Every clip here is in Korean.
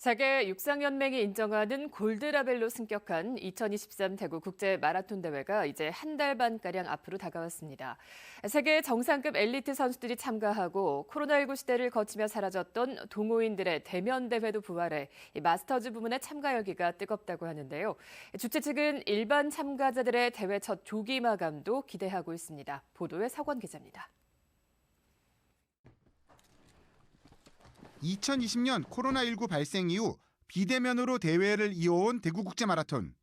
세계 육상연맹이 인정하는 골드라벨로 승격한 2023 대구 국제 마라톤 대회가 이제 한 달 반가량 앞으로 다가왔습니다. 세계 정상급 엘리트 선수들이 참가하고 코로나19 시대를 거치며 사라졌던 동호인들의 대면 대회도 부활해 이 마스터즈 부문의 참가 열기가 뜨겁다고 하는데요. 주최 측은 일반 참가자들의 대회 첫 조기 마감도 기대하고 있습니다. 보도에 서권 기자입니다. 2020년 코로나19 발생 이후 비대면으로 대회를 이어온 대구국제 마라톤.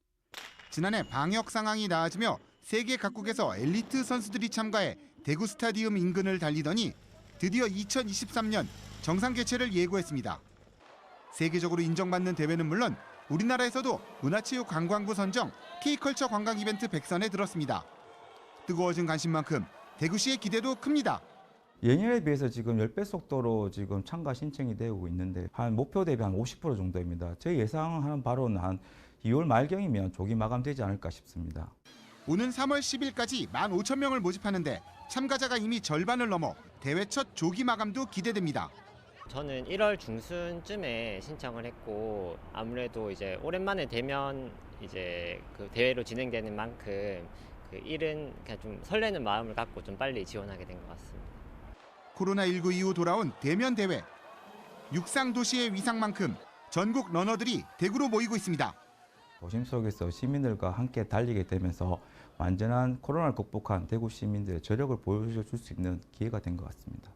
지난해 방역 상황이 나아지며 세계 각국에서 엘리트 선수들이 참가해 대구 스타디움 인근을 달리더니 드디어 2023년 정상 개최를 예고했습니다. 세계적으로 인정받는 대회는 물론 우리나라에서도 문화체육관광부 선정 K컬처 관광 이벤트 백선에 들었습니다. 뜨거워진 관심만큼 대구시의 기대도 큽니다. 예년에 비해서 지금 10배 속도로 지금 참가 신청이 되고 있는데 한 목표 대비 한 50% 정도입니다. 저희 예상하는 바로는 한 2월 말경이면 조기 마감되지 않을까 싶습니다. 오는 3월 10일까지 15,000명을 모집하는데 참가자가 이미 절반을 넘어 대회 첫 조기 마감도 기대됩니다. 저는 1월 중순쯤에 신청을 했고 아무래도 이제 오랜만에 대면 이제 그 대회로 진행되는 만큼 그 일은 그냥 좀 설레는 마음을 갖고 좀 빨리 지원하게 된 것 같습니다. 코로나19 이후 돌아온 대면 대회. 육상 도시의 위상만큼 전국 러너들이 대구로 모이고 있습니다. 도심 속에서 시민들과 함께 달리게 되면서 완전한 코로나를 극복한 대구 시민들의 저력을 보여줄 수 있는 기회가 된 것 같습니다.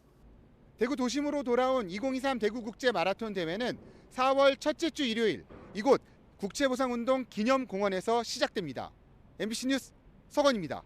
대구 도심으로 돌아온 2023 대구 국제 마라톤 대회는 4월 첫째 주 일요일 이곳 국제보상운동 기념공원에서 시작됩니다. MBC 뉴스 서건입니다.